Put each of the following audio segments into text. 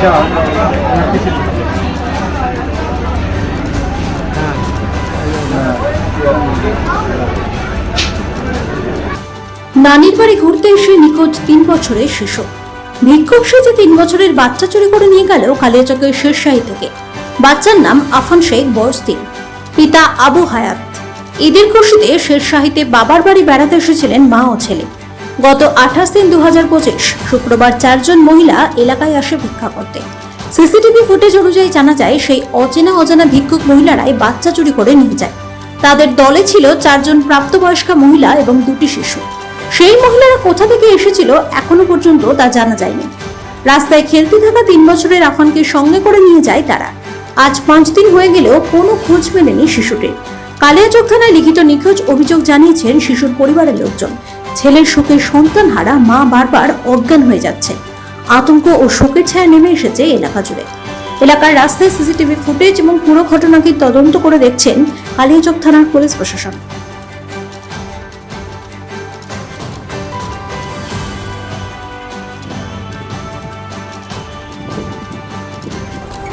নানির বাড়ি ঘুরতে এসে নিখোঁজ তিন বছরের শিশু। ভিক্ষুক সেজে তিন বছরের বাচ্চা চুরি করে নিয়ে গেল কালিয়াচকের শেরশাহী থেকে। বাচ্চার নাম আফান শেখ বয়স তিন পিতা আবু হায়াত। ঈদের খুশিতে শেরশাহীতে বাবার বাড়ি বেড়াতে এসেছিলেন মা ও ছেলে। গত আঠাশ তিন দু শুক্রবার চারজন মহিলা এলাকায় আসে ভিক্ষা করতে। সিসিটিভি ফুটেজ অনুযায়ী জানা যায়, সেই অচেনা অজানা ভিক্ষুক মহিলারাই বাচ্চা চুরি করে নিয়ে যায়। তাদের দলে ছিল চারজন প্রাপ্তবয়স্কা মহিলা এবং দুটি শিশু। সেই মহিলারা কোথা থেকে এসেছিল এখনও পর্যন্ত তা জানা যায়নি। রাস্তায় খেলতে থাকা তিন বছরের আফানকে সঙ্গে করে নিয়ে যায় তারা। আজ পাঁচ দিন হয়ে গেলেও কোনো খোঁজ মেলেনি শিশুটির। কালিয়াচক থানায় লিখিত নিখোঁজ অভিযোগ জানিয়েছেন শিশুর পরিবারের লোকজন। ছেলের শোকে সন্তান হারা মা বারবার অজ্ঞান হয়ে যাচ্ছে। আতঙ্ক ও শোকের ছায়া নেমে এসেছে এলাকা জুড়ে। এলাকার রাস্তায় সিসিটিভি ফুটেজ এবং পুরো ঘটনাকে তদন্ত করে দেখছেন কালিয়াচক থানার পুলিশ প্রশাসন।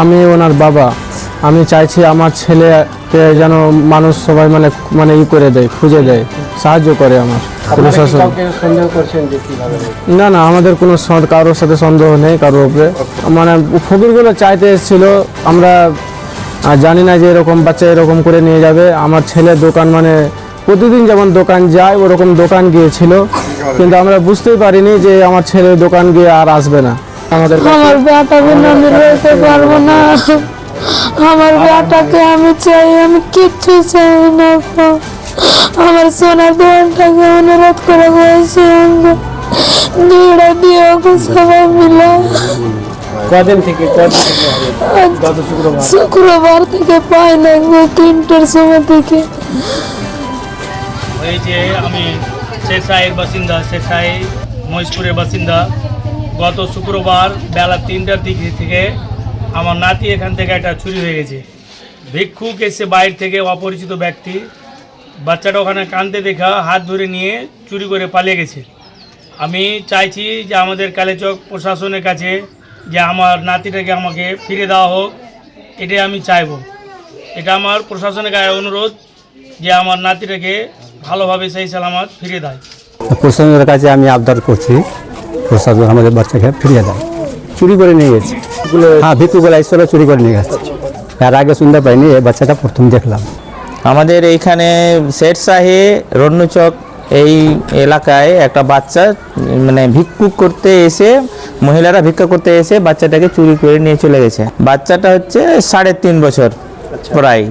আমি ওনার বাবা। আমি চাইছি আমার ছেলে যেন মানুষ সবাই মানে মানে ই করে দেয়, খুঁজে দেয়। সাহায্য করে আমার। প্রশাসন। না না আমাদের কোনো কারোর সাথে সন্দেহ নেই কারোর উপরে। মানে ফকিরগুলো চাইতে এসেছিল আমরা জানি না যে এরকম বাচ্চা এরকম করে নিয়ে যাবে। আমার ছেলের দোকান মানে প্রতিদিন যেমন দোকান যায় ওরকম দোকান গিয়েছিল। কিন্তু আমরা বুঝতেই পারিনি যে আমার ছেলে দোকান গিয়ে আর আসবে না। আমাদের আমার বেটাকে আমি রইতে পারব না। আমার বেটাকে আমি চাই আমি কিচ্ছু চাই না। আমার সোনার দোকানটাকে অনুরোধ করে বলছি দুইটা দিয়ে ওকে সবাই মিলে কদিন থেকে শুক্রবার। থেকে পাই না গো তিনটের সময় থেকে। এই যে আমি শেরশাহের বাসিন্দা শেরশাহী মহেশপুরের বাসিন্দা গত শুক্রবার বেলা তিনটার দিক থেকে আমার নাতি এখান থেকে একটা চুরি হয়ে গেছে। ভিক্ষুক এসে বাইরে থেকে অপরিচিত ব্যক্তি বাচ্চাটা ওখানে কানতে দেখা হাত ধরে নিয়ে চুরি করে পালিয়ে গেছে। আমি চাইছি যে আমাদের কালেচক প্রশাসনের কাছে যে আমার নাতিটাকে আমাকে ফিরে দেওয়া হোক এটাই আমি চাইব। এটা আমার প্রশাসনের কাছে অনুরোধ যে আমার নাতিটাকে ভালোভাবে সেই সালামত ফিরে দেয়। প্রশাসনের কাছে আমি আবদার করছি প্রশাসন আমাদের বাচ্চাকে ফিরিয়ে দেয়। চুরি করে নিয়ে গেছে। হ্যাঁ ভিক্ষুগুলো ঈশ্বরে চুরি করে নিয়ে গেছে। এর আগে শুনতে পাইনি এই বাচ্চাটা প্রথম দেখলাম। আমাদের এইখানে শের শাহে রণ্যচক এই এলাকায় একটা বাচ্চা মানে ভিক্ষুক করতে এসে মহিলারা ভিক্ষা করতে এসে বাচ্চাটাকে চুরি করে নিয়ে চলে গেছে। বাচ্চাটা হচ্ছে সাড়ে তিন বছর প্রায়।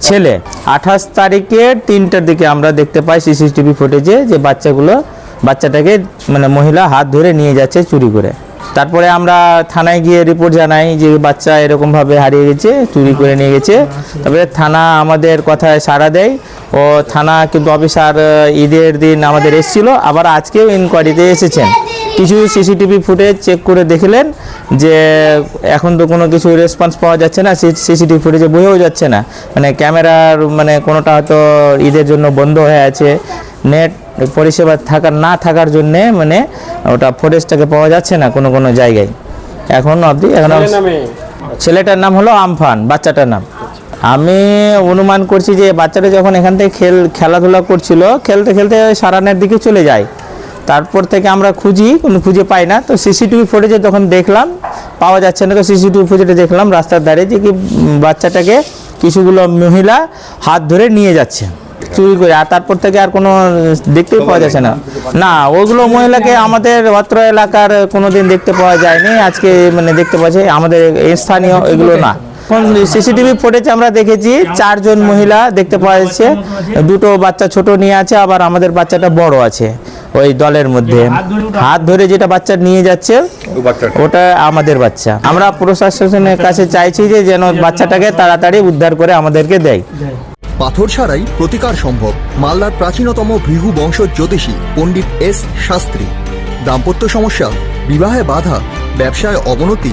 ছেলে। আঠাশ তারিখে তিনটার দিকে আমরা দেখতে পাই সিসিটিভি ফুটেজে যে বাচ্চাগুলো বাচ্চাটাকে মানে মহিলা হাত ধরে নিয়ে যাচ্ছে চুরি করে। তারপরে আমরা থানায় গিয়ে রিপোর্ট জানাই যে বাচ্চা এরকমভাবে হারিয়ে গেছে, চুরি করে নিয়ে গেছে। তারপরে থানা আমাদের কথায় সাড়া দেয়। ও থানা কিন্তু অফিসার ঈদের দিন আমাদের এসেছিল, আবার আজকেও ইনকোয়ারিতে এসেছেন। কিছু সিসিটিভি ফুটেজ চেক করে দেখলেন যে এখন তো কোনো কিছু রেসপন্স পাওয়া যাচ্ছে না সিসিটিভি ফুটেজে বইও যাচ্ছে না। মানে ক্যামেরার মানে কোনোটা হয়তো ঈদের জন্য বন্ধ হয়ে আছে। নেট পরিষেবা থাকার না থাকার জন্যে মানে ওটা ফুটেজটাকে পাওয়া যাচ্ছে না কোনো কোনো জায়গায়। এখন অবধি এখন ছেলেটার নাম হলো আমফান বাচ্চাটার নাম। আমি অনুমান করছি যে বাচ্চাটা যখন এখান থেকে খেল খেলাধুলা করছিল খেলতে খেলতে সারানের দিকে চলে যায়। তারপর থেকে আমরা খুঁজি, কোনো খুঁজে পাই না। তো সিসিটিভি ফুটেজে তখন দেখলাম, পাওয়া যাচ্ছে না, তো সিসিটিভি ফুটেজে দেখলাম রাস্তার ধারে যে কি বাচ্চাটাকে কিছুগুলো মহিলা হাত ধরে নিয়ে যাচ্ছে, চুরি করে। আর তারপর থেকে আর কোনো দেখতেই পাওয়া যাচ্ছে না। না, ওগুলো মহিলাকে আমাদের অত্র এলাকার কোনোদিন দেখতে পাওয়া যায়নি। আজকে মানে দেখতে পাওয়া যায়, আমাদের স্থানীয় এগুলো না। সিসিটিভি ফুটেজ আমরা দেখেছি, চারজন মহিলা দেখতে পাওয়া যাচ্ছে। দুটো বাচ্চা ছোট নিয়ে আছে, আবার আমাদের বাচ্চাটা বড় আছে ওই দলের মধ্যে। হাত ধরে যেটা বাচ্চা নিয়ে যাচ্ছে, ওটা আমাদের বাচ্চা। আমরা প্রশাসনের কাছে চাইছি যে যেন বাচ্চাটাকে তাড়াতাড়ি উদ্ধার করে আমাদেরকে দেয়। পাথর ছাড়াই প্রতিকার সম্ভব, মালদার প্রাচীনতম ভৃহু বংশ জ্যোতিষী পণ্ডিত এস শাস্ত্রী। দাম্পত্য সমস্যা, বিবাহে বাধা, ব্যবসায় অবনতি